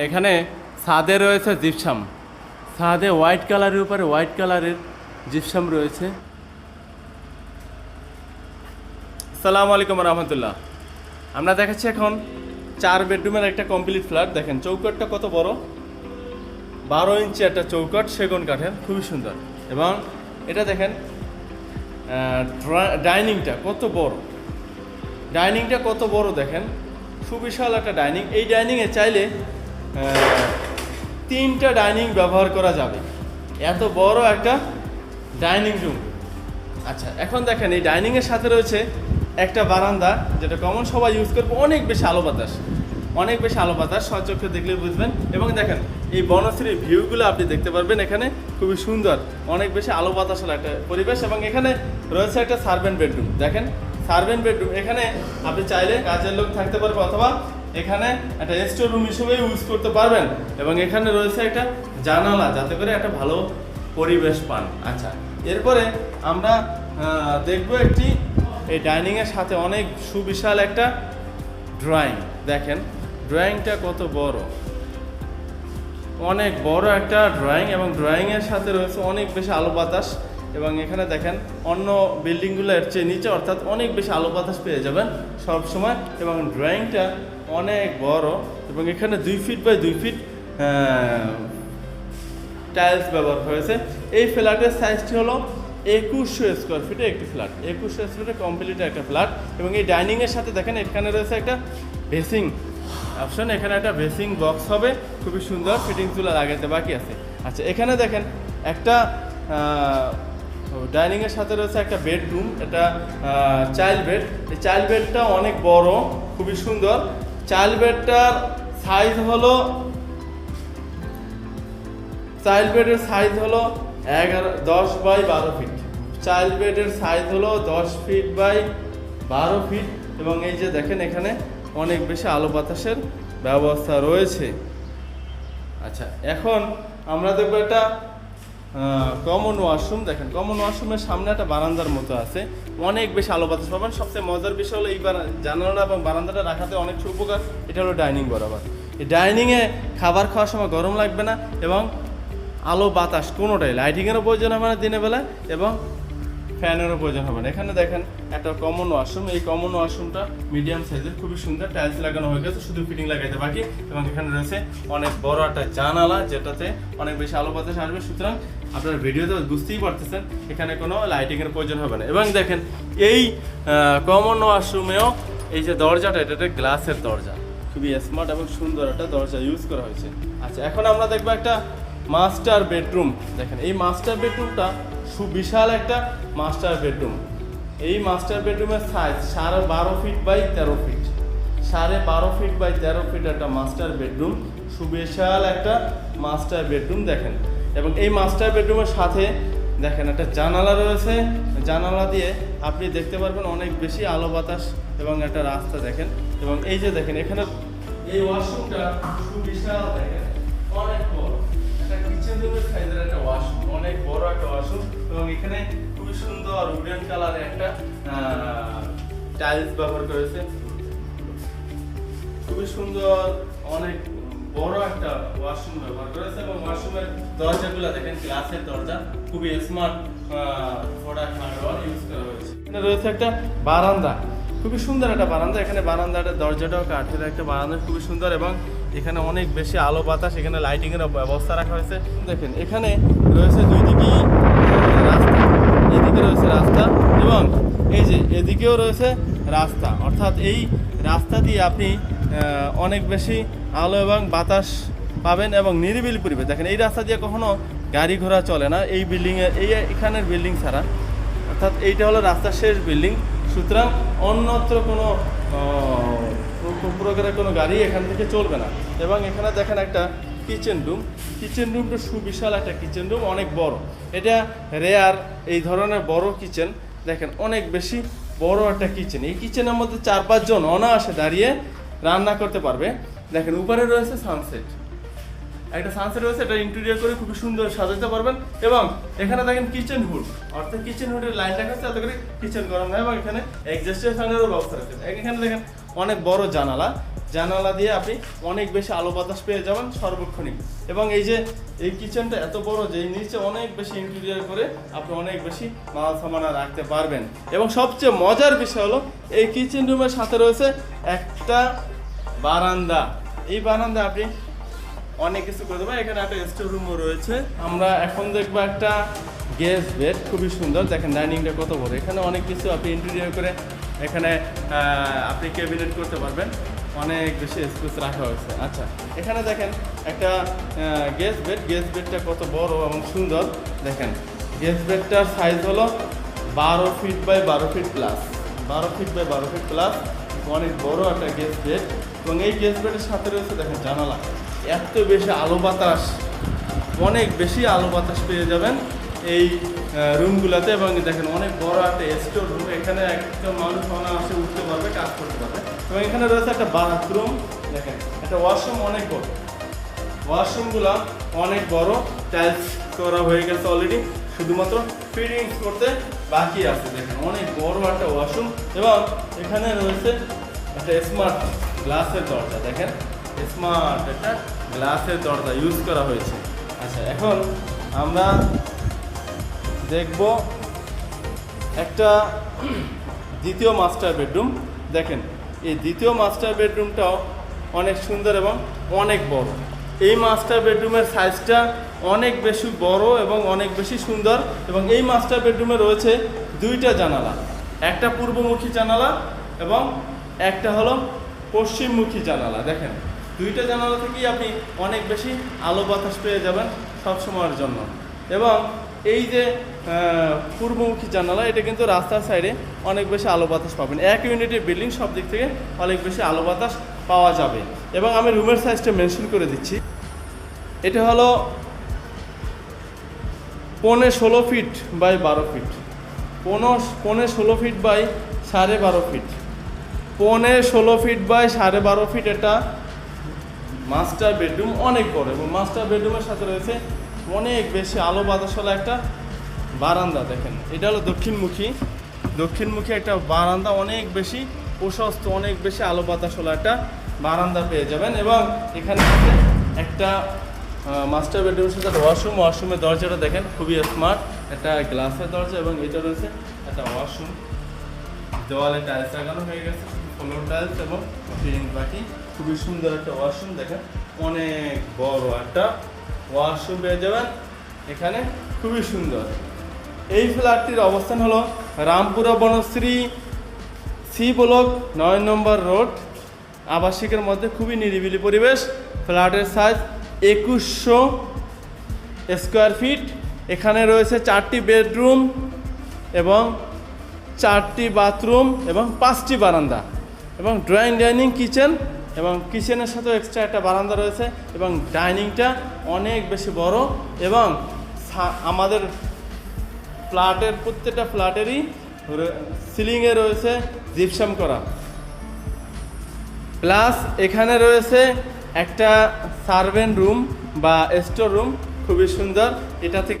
এখানে ছাদে রয়েছে জিপসাম। ছাদে হোয়াইট কালারের উপরে হোয়াইট কালারের জিপসাম রয়েছে। সালাম আলাইকুম রহমতুল্লাহ। আমরা দেখাচ্ছি এখন চার বেডরুমের একটা কমপ্লিট ফ্ল্যাট। দেখেন চৌকটটা কত বড়? বারো ইঞ্চি একটা চৌকট সেগুন কাঠের, খুবই সুন্দর। এবং এটা দেখেন ডাইনিংটা কত বড়? ডাইনিংটা কত বড় দেখেন? সুবিশাল একটা ডাইনিং। এই ডাইনিংয়ে চাইলে তিনটা ডাইনিং ব্যবহার করা যাবে। এত বড় একটা ডাইনিং রুম। আচ্ছা এখন দেখেন এই ডাইনিংয়ের সাথে রয়েছে একটা বারান্দা, যেটা কমন সবাই ইউজ করবে। অনেক বেশি আলো বাতাস, অনেক বেশি আলো বাতাস, সচক্ষে দেখলে বুঝবেন। এবং দেখেন, এই বনশ্রীর ভিউগুলো আপনি দেখতে পারবেন এখানে, খুবই সুন্দর, অনেক বেশি আলো বাতাসের একটা পরিবেশ। এবং এখানে রয়েছে একটা সার্ভেন্ট বেডরুম দেখেন সার্ভেন্ট বেডরুম এখানে আপনি চাইলে কাজের লোক থাকতে পারবে অথবা এখানে একটা স্টোর রুম হিসেবে ইউজ করতে পারবেন এবং এখানে রয়েছে একটা জানালা, যাতে করে একটা ভালো পরিবেশ পান। আচ্ছা এরপরে আমরা দেখব একটি, এই ডাইনিংয়ের সাথে অনেক সুবিশাল একটা ড্রয়িং দেখেন ড্রয়িংটা কত বড়। অনেক বড় একটা ড্রয়িং এবং ড্রয়িংয়ের সাথে রয়েছে অনেক বেশি আলো বাতাস। এবং এখানে দেখেন অন্য বিল্ডিংগুলো এর চেয়ে নিচে, অর্থাৎ অনেক বেশি আলো বাতাস পেয়ে যাবেন সব সময় এবং ড্রয়িংটা অনেক বড় এবং এখানে দুই ফিট বাই দুই ফিট টাইলস ব্যবহার হয়েছে। এই ফ্ল্যাটের সাইজটি হলো একুশশো স্কোয়ার ফিটে একটি ফ্ল্যাট। একুশশো স্কোয়ার ফিটে কমপ্লিট একটা ফ্ল্যাট। এবং এই ডাইনিংয়ের সাথে দেখেন এখানে রয়েছে একটা বেসিং অপশন। এখানে একটা বেসিং বক্স হবে। খুবই সুন্দর। ফিটিং চুলা লাগাতে বাকি আছে। আচ্ছা এখানে দেখেন একটা ডাইনিংয়ের সাথে রয়েছে একটা বেডরুম এটা চাইল্ড বেড এই চাইল্ড বেডটা অনেক বড়, খুবই সুন্দর। চাইল্ড বেডটার সাইজ হলো চাইল্ড বেডের সাইজ হলো এগারো, দশ বাই বারো ফিট চাইল্ড বেডের সাইজ হলো দশ ফিট বাই বারো ফিট এবং এই যে দেখেন এখানে অনেক বেশি আলো বাতাসের ব্যবস্থা রয়েছে। আচ্ছা এখন আমরা দেখব একটা কমন ওয়াশরুম দেখেন কমন ওয়াশরুমের সামনে একটা বারান্দার মতো আছে। অনেক বেশি আলো বাতাস পাবেন। সবচেয়ে মজার বিষয় হলো এই জানালা এবং বারান্দাটা রাখাতে অনেক উপকার। এটা হলো ডাইনিং বরাবর। এই ডাইনিংয়ে খাবার খাওয়ার সময় গরম লাগবে না এবং আলো বাতাস কোনোটাই। লাইটিংয়েরও প্রয়োজন হবে না দিনের বেলা এবং ফ্যানেরও প্রয়োজন হবে না। এখানে দেখেন একটা কমন ওয়াশরুম এই কমন ওয়াশরুমটা মিডিয়াম সাইজের খুবই সুন্দর। টাইলস লাগানো হয়ে গেছে, শুধু ফিটিং লাগাইতে বাকি। এবং এখানে রয়েছে অনেক বড় একটা জানালা, যেটাতে অনেক বেশি আলো বাতাস আসবে। সুতরাং আপনার ভিডিওতে বুঝতেই পারতেছেন, এখানে কোনো লাইটিংয়ের প্রয়োজন হবে না। এবং দেখেন, এই কমন ওয়াশরুমেও এই যে দরজাটা, এটা একটা গ্লাসের দরজা। খুবই স্মার্ট এবং সুন্দর একটা দরজা ইউজ করা হয়েছে। আচ্ছা এখন আমরা দেখব একটা মাস্টার বেডরুম দেখেন, এই মাস্টার বেডরুমটা সুবিশাল একটা মাস্টার বেডরুম এই মাস্টার বেডরুমের সাইজ সাড়ে বারো ফিট বাই তেরো ফিট সাড়ে বারো ফিট বাই তেরো ফিট একটা মাস্টার বেডরুম সুবিশাল একটা মাস্টার বেডরুম দেখেন। এবং এই মাস্টার বেডরুমের সাথে দেখেন একটা জানালা রয়েছে। জানালা দিয়ে আপনি দেখতে পারবেন অনেক বেশি আলো বাতাস এবং একটা রাস্তা দেখেন। এবং এই যে দেখেন, এখানে এই ওয়াশরুমটা সুবিশাল দেখেন। অনেক বড়। একটা কিচেন রুমের সাইজের একটা ওয়াশরুম অনেক বড় একটা ওয়াশরুম এবং এখানে খুবই সুন্দর উডেন কালারের একটা টাইলস ব্যবহার করেছে। খুবই সুন্দর, অনেক একটা ওয়াশরুম ব্যবহার করেছে এবং ওয়াশরুমের দরজাগুলো দেখেন গ্লাসের দরজা, খুবই স্মার্ট প্রোডাক্ট হার্ডওয়ার ইউজ করা হয়েছে। এখানে রয়েছে একটা বারান্দা, খুবই সুন্দর একটা বারান্দা। এখানে বারান্দাটা দরজাটাও কাঠের একটা বারান্দা, খুবই সুন্দর এবং এখানে অনেক বেশি আলো বাতাস, এখানে লাইটিংয়ের ব্যবস্থা রাখা হয়েছে। দেখেন, এখানে রয়েছে দুই দিকেই রাস্তা, এদিকে রয়েছে রাস্তা এবং এই যে এদিকেও রয়েছে রাস্তা। অর্থাৎ এই রাস্তা দিয়ে আপনি অনেক বেশি আলো এবং বাতাস পাবেন এবং নিরিবিলি পরিবেশ। দেখেন, এই রাস্তা দিয়ে কখনো গাড়ি ঘোড়া চলে না। এই বিল্ডিংয়ে এই এখানের বিল্ডিং ছাড়া। অর্থাৎ এইটা হলো রাস্তার শেষ বিল্ডিং সুতরাং অন্যত্র কোনো প্রকারের কোনো গাড়ি এখান থেকে চলবে না। এবং এখানে দেখেন একটা কিচেন রুম কিচেন রুমটা সুবিশাল একটা কিচেন রুম অনেক বড়। এটা রেয়ার এই ধরনের বড় কিচেন দেখেন, অনেক বেশি বড় একটা কিচেন এই কিচেনের মধ্যে চার পাঁচজন অনায়াসে দাঁড়িয়ে রান্না করতে পারবে। দেখেন, উপরে রয়েছে সানসেট একটা সানসেট রয়েছে, এটা ইন্টেরিয়র করে খুব সুন্দর সাজাতে পারবেন। এবং এখানে দেখেন কিচেন হুড অর্থাৎ কিচেন হুডের লাইন রাখা আছে করে কিচেন গরম হয় এবং এখানে এক্সস্টের ফ্যানেরও ব্যবস্থা আছে। এখানে দেখেন, অনেক বড় জানালা। জানালা দিয়ে আপনি অনেক বেশি আলো বাতাস পেয়ে যাবেন সর্বক্ষণিক। এবং এই যে, এই কিচেনটা এত বড় যে নিচে অনেক বেশি ইন্টেরিয়র করে আপনি অনেক বেশি মাল সামানা রাখতে পারবেন। এবং সবচেয়ে মজার বিষয় হলো, এই কিচেন রুমের সাথে রয়েছে একটা বারান্দা। এই বারান্দা আপনি অনেক কিছু করে দেবো। এখানে একটা স্টোর রুমও রয়েছে। আমরা এখন দেখব একটা গেস্ট বেড, খুবই সুন্দর। দেখেন ডাইনিংটা কত বড়। এখানে অনেক কিছু আপনি ইন্টেরিয়র করে এখানে আপনি ক্যাবিনেট করতে পারবেন। অনেক বেশি স্পেস রাখা হয়েছে। আচ্ছা এখানে দেখেন একটা গেস্ট বেড। গেস্ট বেডটা কত বড় এবং সুন্দর। দেখেন, গেস্ট বেডটার সাইজ হলো বারো ফিট বাই বারো ফিট প্লাস বারো ফিট বাই বারো ফিট প্লাস অনেক বড় একটা গেস্ট বেড এবং এই গেস্ট বেডের সাথে রয়েছে দেখেন জানালা। এত বেশি আলো বাতাস, অনেক বেশি আলো বাতাস পেয়ে যাবেন এই রুমগুলোতে এবং দেখেন অনেক বড় একটা স্টোর রুম এখানে একটা মানুষ অনায়াসে উঠতে পারবে, কাজ করতে পারবে। এবং এখানে রয়েছে একটা বাথরুম দেখেন, একটা ওয়াশরুম অনেক বড়। ওয়াশরুমগুলো অনেক বড় টাইলস করা হয়ে গেছে অলরেডি শুধুমাত্র ফিটিংস করতে বাকি আছে দেখেন, অনেক বড় একটা ওয়াশরুম এবং এখানে রয়েছে একটা স্মার্ট গ্লাসের দরজা, দেখেন। স্মার্ট একটা গ্লাসের দরজা ইউজ করা হয়েছে। আচ্ছা এখন আমরা দেখব একটা দ্বিতীয় মাস্টার বেডরুম দেখেন, এই দ্বিতীয় মাস্টার বেডরুমটাও অনেক সুন্দর এবং অনেক বড়। এই মাস্টার বেডরুমের সাইজটা অনেক বেশি বড় এবং অনেক বেশি সুন্দর এবং এই মাস্টার বেডরুমে রয়েছে দুইটা জানালা। একটা পূর্বমুখী জানালা এবং একটা হলো পশ্চিমমুখী জানালা। দেখেন, দুইটা জানালা থেকেই আপনি অনেক বেশি আলো বাতাস পেয়ে যাবেন সব সময়ের জন্য। এবং এই যে পূর্বমুখী জানালা, এটা কিন্তু রাস্তার সাইডে অনেক বেশি আলো বাতাস পাবেন। এক ইউনিটের বিল্ডিং সব দিক থেকে অনেক বেশি আলো বাতাস পাওয়া যাবে। এবং আমি রুমের সাইজটা মেনশন করে দিচ্ছি। এটা হলো পৌনে ষোলো ফিট বাই বারো ফিট পৌনে পৌনে ষোলো ফিট বাই সাড়ে বারো ফিট পৌনে ষোলো ফিট বাই সাড়ে বারো ফিট এটা মাস্টার বেডরুম অনেক বড় এবং মাস্টার বেডরুমের সাথে রয়েছে অনেক বেশি আলো বাতাসওয়ালা একটা বারান্দা দেখেন। এটা হলো দক্ষিণমুখী। দক্ষিণমুখী একটা বারান্দা অনেক বেশি প্রশস্ত, অনেক বেশি আলো বাতাসওয়ালা একটা বারান্দা পেয়ে যাবেন এবং এখানে একটা মাস্টার বেডরুমের সাথে ওয়াশরুম ওয়াশরুমের দরজাটা দেখেন, খুবই স্মার্ট একটা গ্লাসের দরজা এবং এটা রয়েছে একটা ওয়াশরুম দেওয়ালে টাইলস লাগানো হয়ে গেছে ফ্লোর টাইলস এবং ফিটিং বাকি। খুবই সুন্দর একটা ওয়াশরুম দেখেন, অনেক বড় একটা ওয়াশরুম পেয়ে যাবেন। এখানে খুবই সুন্দর। এই ফ্ল্যাটটির অবস্থান হলো রামপুরা বনশ্রী সি ব্লক নয় নম্বর রোড। আবাসিকের মধ্যে খুবই নিরিবিলি পরিবেশ। ফ্ল্যাটের সাইজ একুশশো স্কোয়ার ফিট। এখানে রয়েছে চারটি বেডরুম এবং চারটি বাথরুম এবং পাঁচটি বারান্দা এবং ড্রয়িং ডাইনিং কিচেন এবং কিচেনের সাথেও এক্সট্রা একটা বারান্দা রয়েছে এবং ডাইনিংটা অনেক বেশি বড় এবং আমাদের ফ্ল্যাটের প্রত্যেকটা ফ্ল্যাটেরই সিলিংয়ে রয়েছে জিপসাম করা। প্লাস এখানে রয়েছে একটা সার্ভেন্ট রুম বা স্টোর রুম খুবই সুন্দর। এটা থেকে